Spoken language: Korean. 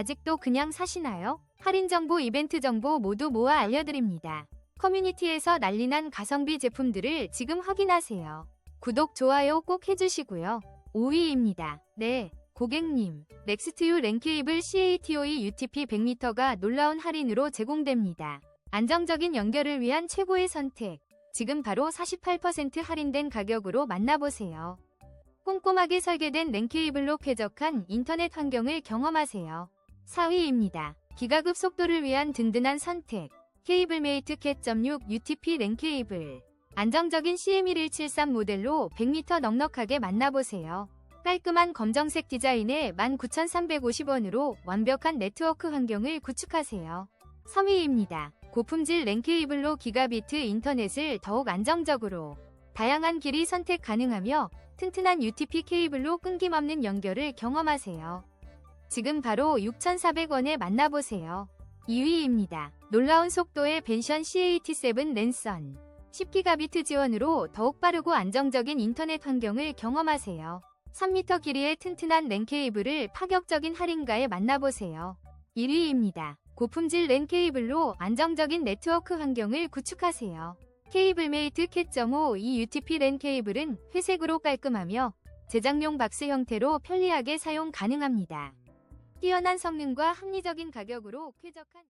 아직도 그냥 사시나요? 할인 정보, 이벤트 정보 모두 모아 알려드립니다. 커뮤니티에서 난리난 가성비 제품들을 지금 확인하세요. 구독, 좋아요 꼭 해주시고요. 5위입니다. 네, 고객님. 넥스트유 랭케이블 CATOE UTP 100m가 놀라운 할인으로 제공됩니다. 안정적인 연결을 위한 최고의 선택. 지금 바로 48% 할인된 가격으로 만나보세요. 꼼꼼하게 설계된 랭케이블로 쾌적한 인터넷 환경을 경험하세요. 4위입니다. 기가급 속도를 위한 든든한 선택. 케이블메이트 캣.6 UTP 랭 케이블. 안정적인 CM1173 모델로 100m 넉넉하게 만나보세요. 깔끔한 검정색 디자인에 19,350원으로 완벽한 네트워크 환경을 구축하세요. 3위입니다. 고품질 랭 케이블로 기가비트 인터넷을 더욱 안정적으로 다양한 길이 선택 가능하며 튼튼한 UTP 케이블로 끊김없는 연결을 경험하세요. 지금 바로 6,400원에 만나보세요. 2위입니다. 놀라운 속도의 벤션 CAT7 랜선 10기가비트 지원으로 더욱 빠르고 안정적인 인터넷 환경을 경험하세요. 3m 길이의 튼튼한 랜 케이블을 파격적인 할인가에 만나보세요. 1위입니다. 고품질 랜 케이블로 안정적인 네트워크 환경을 구축하세요. 케이블메이트 캣.5 이 UTP 랜 케이블은 회색으로 깔끔하며 제작용 박스 형태로 편리하게 사용 가능합니다. 뛰어난 성능과 합리적인 가격으로 쾌적한